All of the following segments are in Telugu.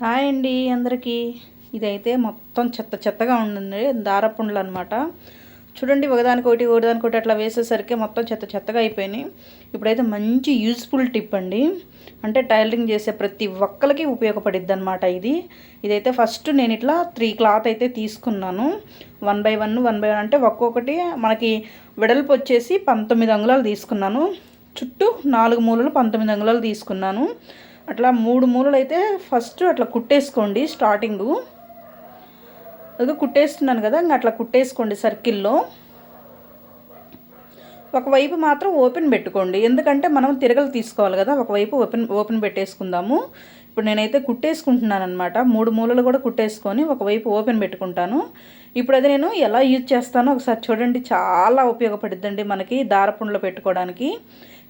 హాయ్ అండి అందరికీ. ఇదైతే మొత్తం చెత్త చెత్తగా ఉండండి దారపుండ్లు అనమాట చూడండి ఒకదానికొకటి ఒకదానికొకటి అట్లా వేసేసరికి మొత్తం చెత్త చెత్తగా అయిపోయినాయి. ఇప్పుడైతే మంచి యూస్ఫుల్ టిప్ అండి. అంటే టైలరింగ్ చేసే ప్రతి ఒక్కరికి ఉపయోగపడిద్ది అనమాట ఇది. ఇదైతే ఫస్ట్ నేను ఇట్లా త్రీ క్లాత్ అయితే తీసుకున్నాను. One by one one by one అంటే ఒక్కొక్కటి మనకి వెడల్పు వచ్చేసి పంతొమ్మిది అంగుళాలు తీసుకున్నాను. చుట్టూ నాలుగు మూలలు పంతొమ్మిది అంగుళాలు తీసుకున్నాను. అట్లా మూడు మూలలు అయితే ఫస్ట్ అట్లా కుట్టేసుకోండి స్టార్టింగు. అది కుట్టేస్తున్నాను కదా ఇంకా అట్లా కుట్టేసుకోండి సర్కిల్లో. ఒకవైపు మాత్రం ఓపెన్ పెట్టుకోండి. ఎందుకంటే మనం తిరగలు తీసుకోవాలి కదా ఒకవైపు ఓపెన్ ఓపెన్ పెట్టేసుకుందాము. ఇప్పుడు నేనైతే కుట్టేసుకుంటున్నాను అనమాట మూడు మూలలు కూడా కుట్టేసుకొని ఒకవైపు ఓపెన్ పెట్టుకుంటాను. ఇప్పుడు అది నేను ఎలా యూజ్ చేస్తానో ఒకసారి చూడండి. చాలా ఉపయోగపడుద్దండి మనకి దారపుండ్లు పెట్టుకోవడానికి.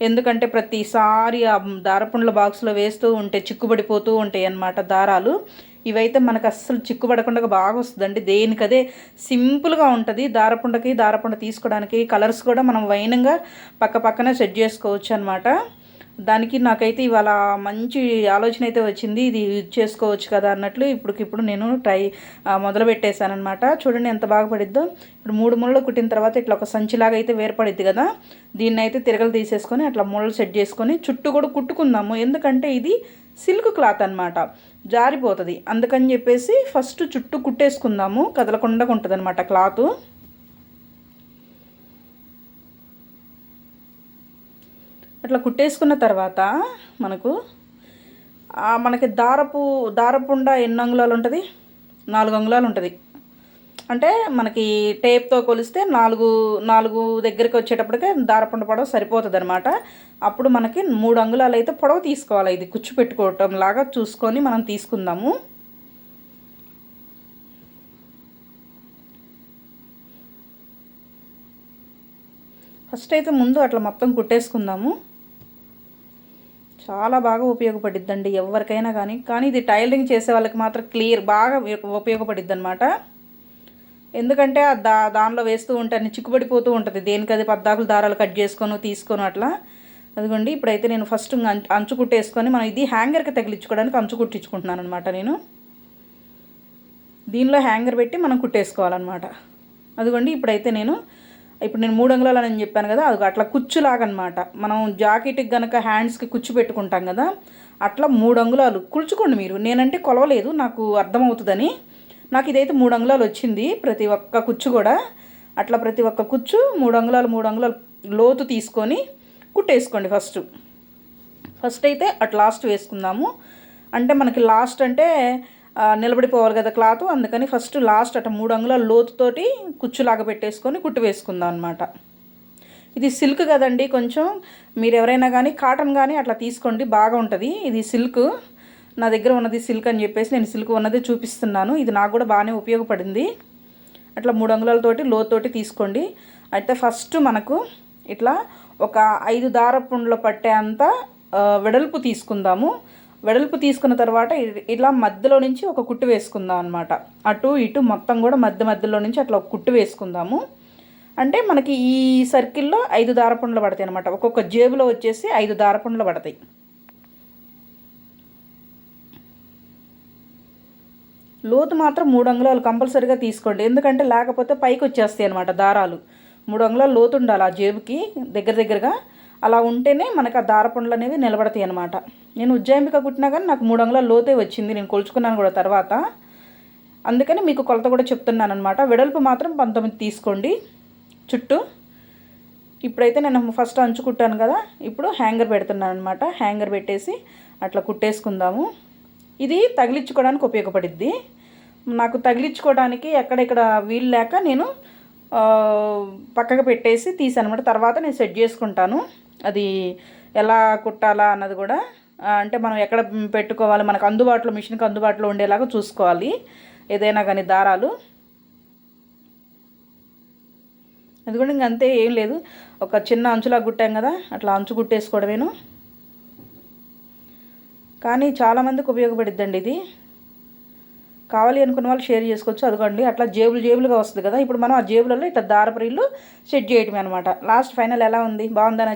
ఎందుకంటే ప్రతిసారి ఆ దారపుండ్ల బాక్స్లో వేస్తూ ఉంటే చిక్కుబడిపోతూ ఉంటాయి అన్నమాట దారాలు. ఇవైతే మనకు అస్సలు చిక్కుపడకుండా బాగా వస్తుందండి. దేనికదే సింపుల్గా ఉంటుంది. దారపుండకి దారపుండ తీసుకోవడానికి కలర్స్ కూడా మనం వైనంగా పక్క పక్కనే సెట్ చేసుకోవచ్చు అనమాట దానికి నాకైతే ఇవాళ మంచి ఆలోచన అయితే వచ్చింది. ఇది యూజ్ చేసుకోవచ్చు కదా అన్నట్లు ఇప్పటికిప్పుడు నేను ట్రై మొదలుపెట్టేశానమాట చూడండి ఎంత బాగా పడిద్దో. ఇప్పుడు మూడు ముళ్ళు కుట్టిన తర్వాత ఇట్లా ఒక సంచిలాగా అయితే వేర్పడిద్ది కదా. దీన్ని అయితే తిరగలు తీసేసుకొని అట్లా ముళ్ళు సెట్ చేసుకొని చుట్టూ కూడా కుట్టుకుందాము. ఎందుకంటే ఇది సిల్క్ క్లాత్ అనమాట జారిపోతుంది. అందుకని చెప్పేసి ఫస్ట్ చుట్టూ కుట్టేసుకుందాము. కదలకుండా ఉంటుంది అనమాట క్లాత్. అట్లా కుట్టేసుకున్న తర్వాత మనకు మనకి దారపు దారపుండ ఎన్ని అంగుళాలు ఉంటుంది నాలుగు అంగుళాలు ఉంటుంది అంటే మనకి టేప్తో కొలిస్తే నాలుగు నాలుగు దగ్గరికి వచ్చేటప్పటికే దారపుండ పొడవు సరిపోతుంది అనమాట అప్పుడు మనకి మూడు అంగుళాలు అయితే పొడవు తీసుకోవాలి. ఇది కుచ్చు పెట్టుకోవటం లాగా చూసుకొని మనం తీసుకుందాము. ఫస్ట్ అయితే ముందు అట్లా మొత్తం కుట్టేసుకుందాము. చాలా బాగా ఉపయోగపడిద్దండి ఎవరికైనా కానీ. కానీ ఇది టైలరింగ్ చేసే వాళ్ళకి మాత్రం క్లియర్ బాగా ఉపయోగపడిద్ది అనమాట ఎందుకంటే దా దానిలో వేస్తూ ఉంటాను చిక్కుపడిపోతూ ఉంటుంది. దేనికి అది పద్దాకులు దారాలు కట్ చేసుకొని తీసుకొని అట్లా. అదిగోండి ఇప్పుడైతే నేను ఫస్ట్ అంచు కుట్టేసుకొని మనం ఇది హ్యాంగర్కి తగిలించుకోవడానికి అంచు కుట్టించుకుంటున్నాను అనమాట నేను. దీనిలో హ్యాంగర్ పెట్టి మనం కుట్టేసుకోవాలన్నమాట. అదిగోండి ఇప్పుడైతే నేను ఇప్పుడు నేను మూడు అంగుళాలు అని చెప్పాను కదా అది అట్లా కుచ్చులాగనమాట. మనం జాకెట్కి కనుక హ్యాండ్స్కి కుచ్చు పెట్టుకుంటాం కదా అట్లా మూడు అంగుళాలు. కుల్చుకోండి మీరు. నేనంటే కొలవలేదు నాకు అర్థమవుతుందని. నాకు ఇదైతే మూడు అంగుళాలు వచ్చింది ప్రతి ఒక్క కుచ్చు కూడా. అట్లా ప్రతి ఒక్క కుచ్చు మూడు అంగుళాలు మూడు అంగుళాలు లోతు తీసుకొని కుట్టేసుకోండి ఫస్ట్. ఫస్ట్ అయితే అట్ లాస్ట్ వేసుకుందాము. అంటే మనకి లాస్ట్ అంటే నిలబడిపోవాలి కదా క్లాత్. అందుకని ఫస్ట్ లాస్ట్ అట మూడు అంగుళాల లోతుతోటి కుచ్చులాగా పెట్టేసుకొని కుట్టు వేసుకుందాం అనమాట ఇది సిల్క్ కదండి కొంచెం మీరు ఎవరైనా కానీ కాటన్ కానీ అట్లా తీసుకోండి బాగా ఉంటుంది ఇది సిల్క్ నా దగ్గర ఉన్నది సిల్క్ అని చెప్పేసి నేను సిల్క్ ఉన్నది చూపిస్తున్నాను. ఇది నాకు కూడా బాగానే ఉపయోగపడింది. అట్లా మూడు అంగుళాలతోటి లోతోటి తీసుకోండి. అయితే ఫస్ట్ మనకు ఇట్లా ఒక ఐదు దారపుండ్లు పట్టే అంత వెడల్పు తీసుకుందాము. వెడల్పు తీసుకున్న తర్వాత ఇలా మధ్యలో నుంచి ఒక కుట్టు వేసుకుందాం అనమాట అటు ఇటు మొత్తం కూడా మధ్య మధ్యలో నుంచి అట్లా ఒక కుట్టు వేసుకుందాము. అంటే మనకి ఈ సర్కిల్లో ఐదు దారపుండ్లు పడతాయి అనమాట ఒక్కొక్క జేబులో వచ్చేసి ఐదు దారపుండ్లు పడతాయి. లోతు మాత్రం మూడు అంగుళాలు కంపల్సరీగా తీసుకోండి. ఎందుకంటే లేకపోతే పైకి వచ్చేస్తాయి అనమాట దారాలు. మూడు అంగుళాలు లోతు ఉండాలి ఆ జేబుకి దగ్గర దగ్గరగా. అలా ఉంటేనే మనకు ఆ దారపండ్లు అనేవి నిలబడతాయి అనమాట నేను ఉజ్జాయింపిక కుట్టినా కానీ నాకు మూడు అంగుళాల లోతే వచ్చింది. నేను కొలుచుకున్నాను కూడా తర్వాత. అందుకని మీకు కొలత కూడా చెప్తున్నాను అనమాట వెడల్పు మాత్రం పంతొమ్మిది తీసుకోండి. చుట్టూ. ఇప్పుడైతే నేను ఫస్ట్ అంచు కుట్టాను కదా. ఇప్పుడు హ్యాంగర్ పెడుతున్నాను అనమాట హ్యాంగర్ పెట్టేసి అట్లా కుట్టేసుకుందాము. ఇది తగిలించుకోవడానికి ఉపయోగపడిద్ది. నాకు తగిలించుకోవడానికి ఎక్కడెక్కడ వీలు లేక నేను పక్కకు పెట్టేసి తీసాను అనమాట తర్వాత నేను సెట్ చేసుకుంటాను. అది ఎలా కుట్టాలా అన్నది కూడా అంటే మనం ఎక్కడ పెట్టుకోవాలి మనకు అందుబాటులో మిషన్కి అందుబాటులో ఉండేలాగా చూసుకోవాలి. ఏదైనా కానీ దారాలు. అది కూడా ఇంకంతే ఏం లేదు. ఒక చిన్న అంచులా కుట్టాం కదా అట్లా అంచు కుట్టేసుకోవడమేను. కానీ చాలామందికి ఉపయోగపడిద్దండి ఇది. కావాలి అనుకున్న వాళ్ళు షేర్ చేసుకోవచ్చు. అదిగోండి అట్లా జేబులు జేబులుగా వస్తుంది కదా ఇప్పుడు మనం ఆ జేబులలో ఇట్లా దారపరిల్లు సెట్ చేయటమే అనమాట లాస్ట్ ఫైనల్ ఎలా ఉంది? బాగుందని